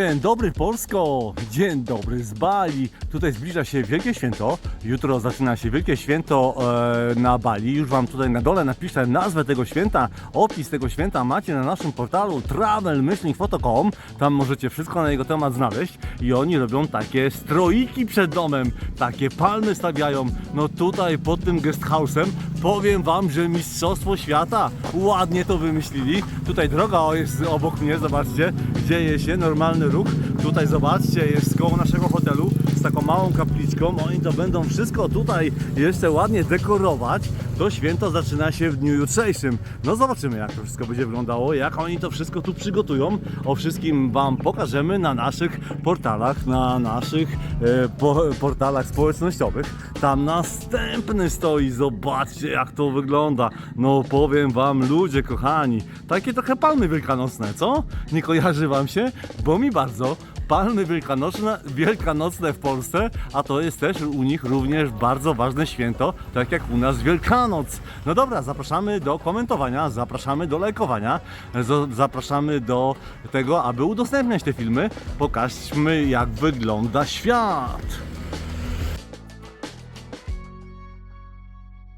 Dzień dobry Polsko, dzień dobry z Bali. Tutaj zbliża się Wielkie Święto. Jutro zaczyna się Wielkie Święto e, na Bali. Już Wam tutaj na dole napiszę nazwę tego święta. Opis tego święta macie na naszym portalu travel-foto.com. Tam możecie wszystko na jego temat znaleźć. I oni robią takie stroiki przed domem, takie palmy stawiają. No tutaj pod tym guest house'em powiem Wam, że mistrzostwo świata. Ładnie to wymyślili. Tutaj droga jest obok mnie, zobaczcie. Dzieje się normalny ruch. Tutaj zobaczcie, jest koło naszego hotelu z taką małą kapliczką. Oni to będą wszystko tutaj jeszcze ładnie dekorować. To święto zaczyna się w dniu jutrzejszym. No zobaczymy jak to wszystko będzie wyglądało, jak oni to wszystko tu przygotują. O wszystkim Wam pokażemy na naszych portalach, na naszych e, po, portalach społecznościowych. Tam następny stoi, zobaczcie jak to wygląda. No powiem Wam ludzie kochani, takie trochę palmy wielkanocne, co? Nie kojarzy Wam się? Bo mi bardzo. Palmy wielkanocne, wielkanocne w Polsce, a to jest też u nich również bardzo ważne święto, tak jak u nas Wielkanoc. No dobra, zapraszamy do komentowania, zapraszamy do lajkowania, zapraszamy do tego, aby udostępniać te filmy. Pokażmy jak wygląda świat.